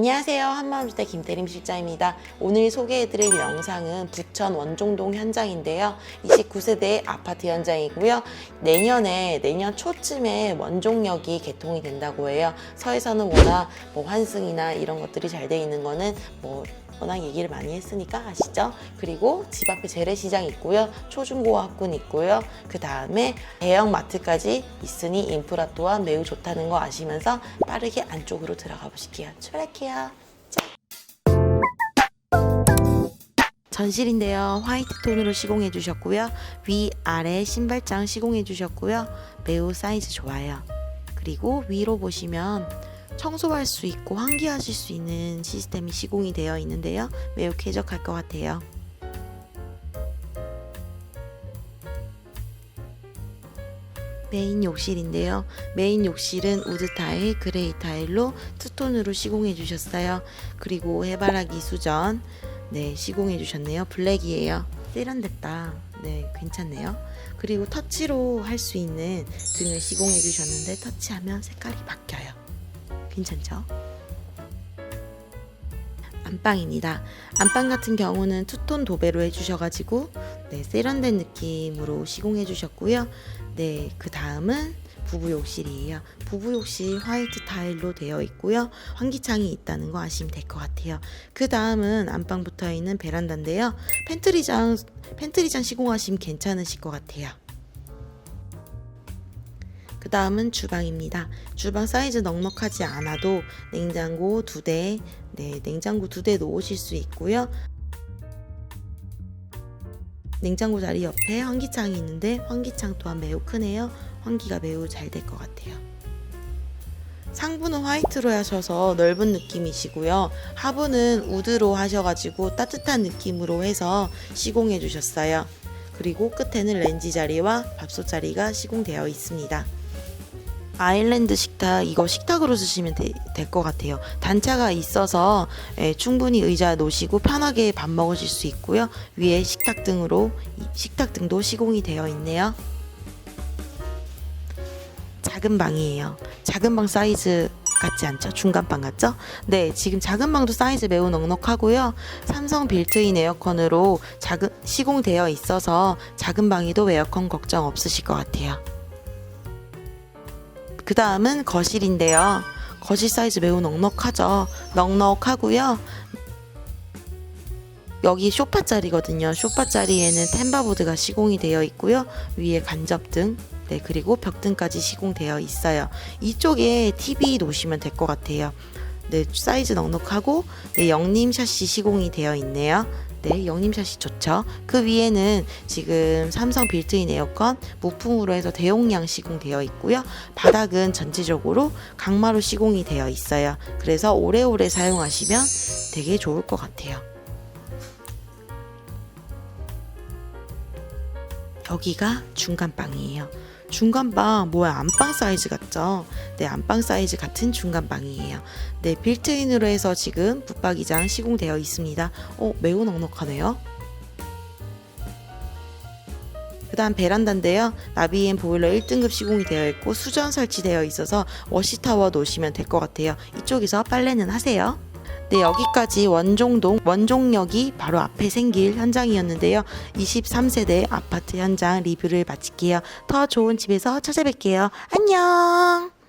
안녕하세요. 한마음주택 김대림 실장입니다. 오늘 소개해드릴 영상은 부천 원종동 현장인데요. 29세대 아파트 현장이고요. 내년에 내년 초쯤에 원종역이 개통이 된다고 해요. 서에서는 워낙 뭐 환승이나 이런 것들이 잘 돼 있는 거는 뭐 워낙 얘기를 많이 했으니까 아시죠? 그리고 집 앞에 재래시장 있고요. 초중고학군 있고요. 그 다음에 대형 마트까지 있으니 인프라 또한 매우 좋다는 거 아시면서 빠르게 안쪽으로 들어가 보실게요. 출발할게요. 짠! 전실인데요. 화이트 톤으로 시공해 주셨고요. 위, 아래 신발장 시공해 주셨고요. 매우 사이즈 좋아요. 그리고 위로 보시면 청소할 수 있고 환기하실 수 있는 시스템이 시공이 되어 있는데요. 매우 쾌적할 것 같아요. 메인 욕실인데요. 메인 욕실은 우드 타일, 그레이 타일로 투톤으로 시공해 주셨어요. 그리고 해바라기 수전, 네, 시공해 주셨네요. 블랙이에요. 세련됐다. 네, 괜찮네요. 그리고 터치로 할 수 있는 등을 시공해 주셨는데 터치하면 색깔이 바뀌어요. 괜찮죠? 안방입니다. 안방 같은 경우는 투톤 도배로 해주셔가지고 네, 세련된 느낌으로 시공해 주셨고요. 네, 그 다음은 부부 욕실이에요. 부부 욕실 화이트 타일로 되어 있고요. 환기창이 있다는 거 아시면 될 것 같아요. 그 다음은 안방 붙어 있는 베란다인데요. 팬트리장 팬트리장 시공하시면 괜찮으실 것 같아요. 그 다음은 주방입니다. 주방 사이즈 넉넉하지 않아도 냉장고 두 대, 네, 냉장고 두 대 놓으실 수 있고요. 냉장고 자리 옆에 환기창이 있는데 환기창 또한 매우 크네요. 환기가 매우 잘 될 것 같아요. 상부는 화이트로 하셔서 넓은 느낌이시고요. 하부는 우드로 하셔가지고 따뜻한 느낌으로 해서 시공해 주셨어요. 그리고 끝에는 렌지 자리와 밥솥 자리가 시공되어 있습니다. 아일랜드 식탁 이거 식탁으로 쓰시면 될 것 같아요. 단차가 있어서 예, 충분히 의자 놓으시고 편하게 밥 먹으실 수 있고요. 위에 식탁 등으로 이 식탁 등도 시공이 되어 있네요. 작은 방이에요. 작은 방 사이즈 같지 않죠? 중간 방 같죠? 네, 지금 작은 방도 사이즈 매우 넉넉하고요. 삼성 빌트인 에어컨으로 작은 시공되어 있어서 작은 방에도 에어컨 걱정 없으실 것 같아요. 그 다음은 거실인데요. 거실 사이즈 매우 넉넉하죠. 넉넉하고요. 여기 쇼파 자리거든요. 쇼파 자리에는 템바보드가 시공이 되어 있고요. 위에 간접등, 네, 그리고 벽등까지 시공되어 있어요. 이쪽에 TV 놓으시면 될 것 같아요. 네, 사이즈 넉넉하고 네, 영림 샷시 시공이 되어 있네요. 네, 영림 샷시 좋죠. 그 위에는 지금 삼성 빌트인 에어컨 무풍으로 해서 대용량 시공되어 있고요. 바닥은 전체적으로 강마루 시공이 되어 있어요. 그래서 오래오래 사용하시면 되게 좋을 것 같아요. 여기가 중간방이에요. 중간방 뭐야 안방 사이즈 같죠? 네 안방 사이즈 같은 중간방이에요. 네 빌트인으로 해서 지금 붙박이장 시공되어 있습니다. 어 매우 넉넉하네요. 그 다음 베란다인데요. 나비엔 보일러 1등급 시공이 되어 있고 수전 설치되어 있어서 워시타워 놓으시면 될 것 같아요. 이쪽에서 빨래는 하세요. 네, 여기까지 원종동 원종역이 바로 앞에 생길 현장이었는데요. 23세대 아파트 현장 리뷰를 마칠게요. 더 좋은 집에서 찾아뵐게요. 안녕.